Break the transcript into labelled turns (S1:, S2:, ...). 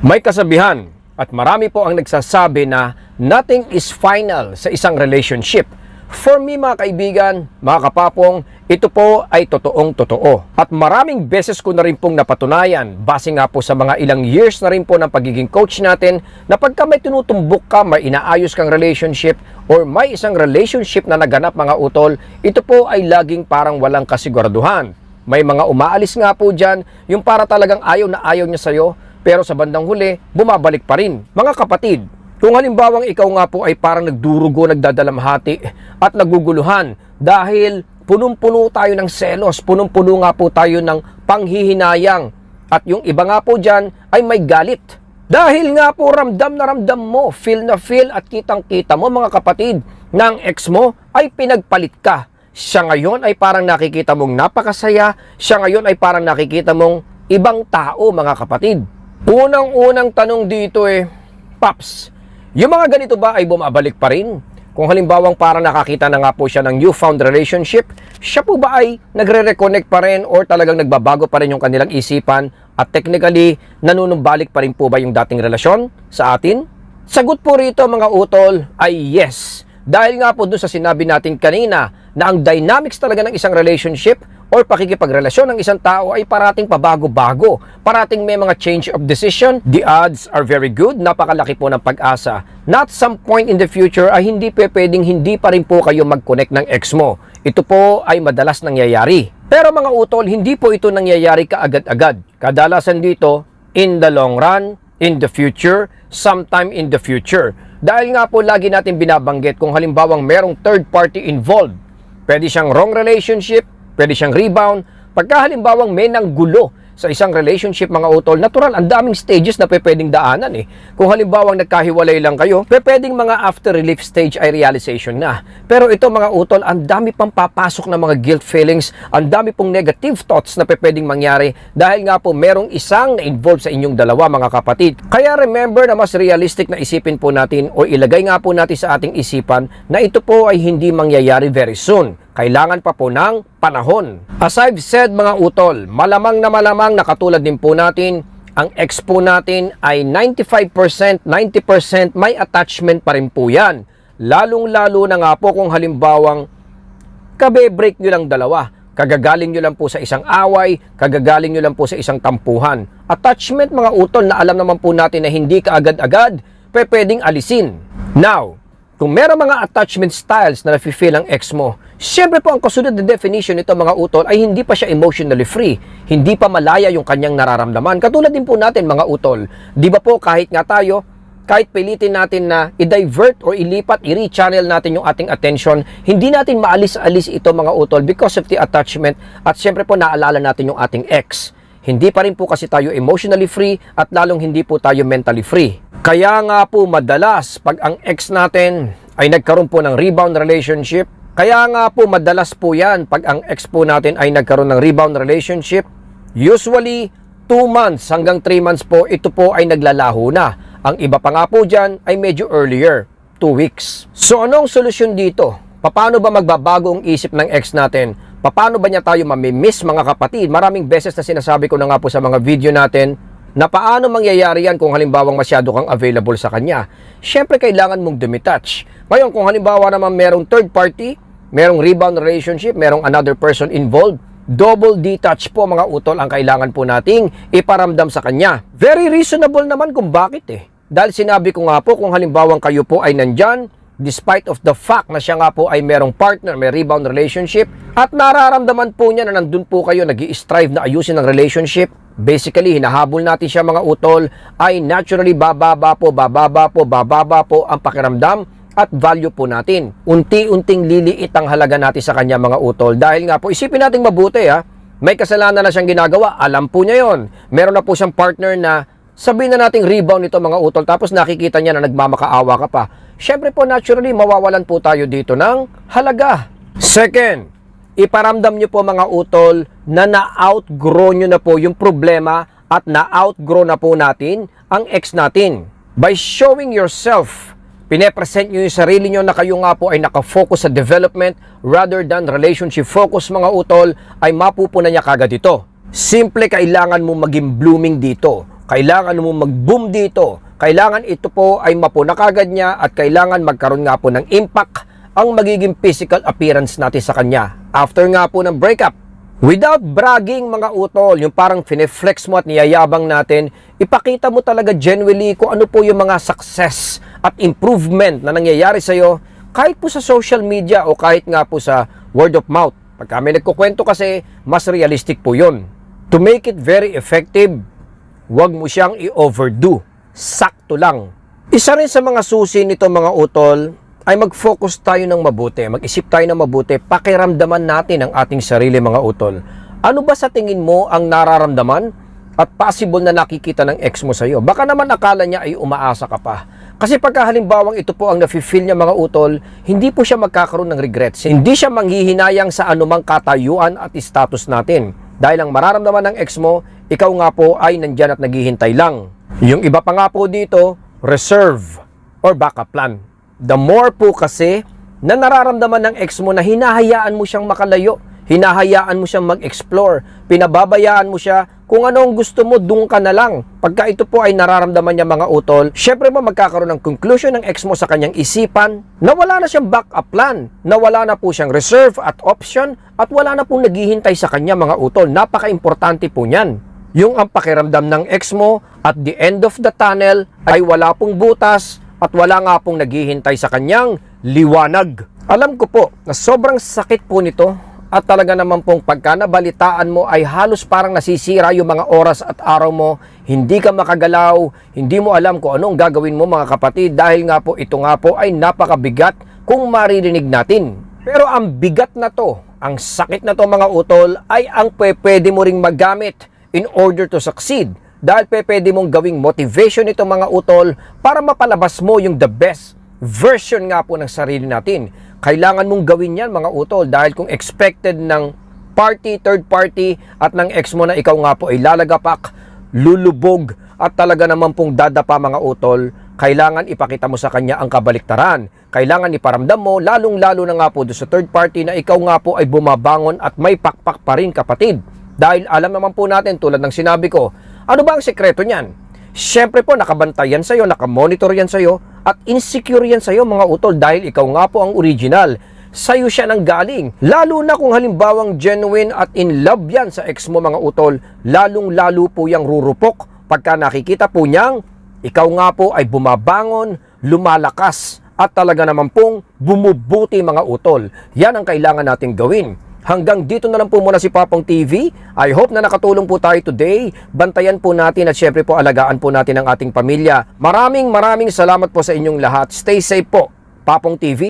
S1: May kasabihan at marami po ang nagsasabi na nothing is final sa isang relationship. For me mga kaibigan, mga kapapong, ito po ay totoong totoo. At maraming beses ko na rin pong napatunayan, base nga po sa mga ilang years na rin po ng pagiging coach natin, na pagka may tinutumbok ka, may inaayos kang relationship, or may isang relationship na naganap mga utol, ito po ay laging parang walang kasiguraduhan. May mga umaalis nga po dyan, yung para talagang ayaw na ayaw niya sa'yo, pero sa bandang huli, bumabalik pa rin. Mga kapatid, kung halimbawang ikaw nga po ay parang nagdurugo, nagdadalamhati at naguguluhan dahil punong-puno tayo ng selos, punong-puno nga po tayo ng panghihinayang at yung iba nga po dyan ay may galit. Dahil nga po ramdam na ramdam mo, feel na feel at kitang-kita mo mga kapatid ng ex mo ay pinagpalit ka. Siya ngayon ay parang nakikita mong napakasaya, siya ngayon ay parang nakikita mong ibang tao mga kapatid. Unang-unang tanong dito eh, Paps, yung mga ganito ba ay bumabalik pa rin? Kung halimbawang parang nakakita na nga po siya ng newfound relationship, siya po ba ay nagre-reconnect pa rin or talagang nagbabago pa rin yung kanilang isipan at technically nanunumbalik pa rin po ba yung dating relasyon sa atin? Sagot po rito mga utol ay yes. Dahil nga po doon sa sinabi natin kanina na ang dynamics talaga ng isang relationship or pakikipagrelasyon ng isang tao ay parating pabago-bago, parating may mga change of decision, the odds are very good, napakalaki po ng pag-asa. Not some point in the future ay hindi pe pwedeng hindi pa rin po kayo mag-connect ng ex mo. Ito po ay madalas nangyayari. Pero mga utol, hindi po ito nangyayari kaagad-agad. Kadalasan dito, in the long run, in the future, sometime in the future. Dahil nga po lagi natin binabanggit kung halimbawang merong third party involved, pwede siyang wrong relationship, pwede siyang rebound. Pagka halimbawang may nang gulo sa isang relationship mga utol, natural, ang daming stages na pwedeng daanan eh. Kung halimbawang nagkahiwalay lang kayo, pwedeng mga after relief stage ay realization na. Pero ito mga utol, ang dami pang papasok na mga guilt feelings, ang dami pong negative thoughts na pwedeng mangyari dahil nga po merong isang na involved sa inyong dalawa mga kapatid. Kaya remember na mas realistic na isipin po natin o ilagay nga po natin sa ating isipan na ito po ay hindi mangyayari very soon kailangan pa po ng panahon. As I've said mga utol, malamang na malamang na katulad din po natin, ang ex po natin ay 95%, 90% may attachment pa rin po yan. Lalong-lalo na nga po kung halimbawang kabe-break nyo lang dalawa. Kagagaling nyo lang po sa isang away, kagagaling nyo lang po sa isang tampuhan. Attachment mga utol na alam naman po natin na hindi kaagad-agad, pe pwedeng alisin. Now, kung meron mga attachment styles na nafe-feel ang ex mo, syempre po ang kasunod na definition nito mga utol ay hindi pa siya emotionally free. Hindi pa malaya yung kanyang nararamdaman. Katulad din po natin mga utol. Di ba po kahit nga tayo, kahit pilitin natin na i-divert or ilipat, i-rechannel natin yung ating attention, hindi natin maalis-alis ito mga utol because of the attachment at syempre po naalala natin yung ating ex. Hindi pa rin po kasi tayo emotionally free at lalong hindi po tayo mentally free. Kaya nga po madalas pag ang ex natin ay nagkaroon po ng rebound relationship, kaya nga po madalas po yan pag ang ex po natin ay nagkaroon ng rebound relationship, usually 2 months hanggang 3 months po ito po ay naglalaho na. Ang iba pa nga po dyan ay medyo earlier, 2 weeks. So anong solusyon dito? Paano ba magbabago ang isip ng ex natin? Paano ba niya tayo mamimiss mga kapatid? Maraming beses na sinasabi ko na nga po sa mga video natin na paano mangyayari yan kung halimbawang masyado kang available sa kanya. Siyempre kailangan mong dumitouch. Ngayon kung halimbawa naman merong third party, merong rebound relationship, merong another person involved, double detach po mga utol ang kailangan po nating iparamdam sa kanya. Very reasonable naman kung bakit eh. Dahil sinabi ko nga po kung halimbawang kayo po ay nandyan, despite of the fact na siya nga po ay merong partner, may rebound relationship, at nararamdaman po niya na nandun po kayo nag strive na ayusin ang relationship, basically, hinahabol natin siya mga utol, ay naturally bababa po, bababa po, bababa po ang pakiramdam at value po natin. Unti-unting liliit ang halaga natin sa kanya mga utol. Dahil nga po, isipin natin mabuti ha, may kasalanan na siyang ginagawa, alam po niya yon. Meron na po siyang partner na sabihin na nating rebound nito mga utol tapos nakikita niya na nagmamakaawa ka pa. Syempre po naturally mawawalan po tayo dito ng halaga. Second, iparamdam niyo po mga utol na na-outgrow niyo na po yung problema at na-outgrow na po natin ang ex natin. By showing yourself, pinepresent niyo yung sarili niyo na kayo nga po ay nakafocus sa development rather than relationship focus mga utol ay mapupunan niya kagad ito. Simple kailangan mo maging blooming dito kailangan mo mag-boom dito. Kailangan ito po ay mapuna kagad niya at kailangan magkaroon nga po ng impact ang magiging physical appearance natin sa kanya after nga po ng breakup. Without bragging mga utol, yung parang fineflex mo at niyayabang natin, ipakita mo talaga genuinely kung ano po yung mga success at improvement na nangyayari sa'yo kahit po sa social media o kahit nga po sa word of mouth. Pag kami nagkukwento kasi, mas realistic po yun. To make it very effective, huwag mo siyang i-overdo. Sakto lang. Isa rin sa mga susi nito mga utol ay mag-focus tayo ng mabuti, mag-isip tayo ng mabuti, pakiramdaman natin ang ating sarili mga utol. Ano ba sa tingin mo ang nararamdaman at possible na nakikita ng ex mo sa iyo? Baka naman akala niya ay umaasa ka pa. Kasi pagka halimbawang ito po ang nafe-feel niya mga utol, hindi po siya magkakaroon ng regrets. Hindi siya manghihinayang sa anumang katayuan at status natin. Dahil ang mararamdaman ng ex mo, ikaw nga po ay nandyan at naghihintay lang. Yung iba pa nga po dito, reserve or backup plan. The more po kasi na nararamdaman ng ex mo na hinahayaan mo siyang makalayo, hinahayaan mo siyang mag-explore, pinababayaan mo siya, kung ano ang gusto mo, doon ka na lang. Pagka ito po ay nararamdaman niya mga utol, syempre mo magkakaroon ng conclusion ng ex mo sa kanyang isipan na wala na siyang backup plan, na wala na po siyang reserve at option, at wala na pong naghihintay sa kanya mga utol. Napaka-importante po niyan. Yung ang pakiramdam ng ex mo at the end of the tunnel ay wala pong butas at wala nga pong naghihintay sa kanyang liwanag. Alam ko po na sobrang sakit po nito at talaga naman pong pagka nabalitaan mo ay halos parang nasisira yung mga oras at araw mo, hindi ka makagalaw, hindi mo alam kung anong gagawin mo mga kapatid dahil nga po ito nga po ay napakabigat kung maririnig natin. Pero ang bigat na to, ang sakit na to mga utol ay ang pwe- pwede mo ring magamit in order to succeed dahil pe pwede mong gawing motivation ito mga utol para mapalabas mo yung the best version nga po ng sarili natin. Kailangan mong gawin yan mga utol dahil kung expected ng party, third party at ng ex mo na ikaw nga po ay lalagapak, lulubog at talaga naman pong dadapa mga utol, kailangan ipakita mo sa kanya ang kabaliktaran. Kailangan iparamdam mo, lalong-lalo na nga po sa third party na ikaw nga po ay bumabangon at may pakpak pa rin kapatid. Dahil alam naman po natin tulad ng sinabi ko, ano ba ang sekreto niyan? Siyempre po nakabantayan sa'yo, nakamonitor yan sa'yo at insecure yan sa'yo mga utol dahil ikaw nga po ang original. Sa'yo siya nang galing. Lalo na kung halimbawang genuine at in love yan sa ex mo mga utol, lalong lalo po yang rurupok pagka nakikita po niyang ikaw nga po ay bumabangon, lumalakas at talaga naman pong bumubuti mga utol. Yan ang kailangan nating gawin. Hanggang dito na lang po muna si Papong TV. I hope na nakatulong po tayo today. Bantayan po natin at syempre po alagaan po natin ang ating pamilya. Maraming maraming salamat po sa inyong lahat. Stay safe po. Papong TV.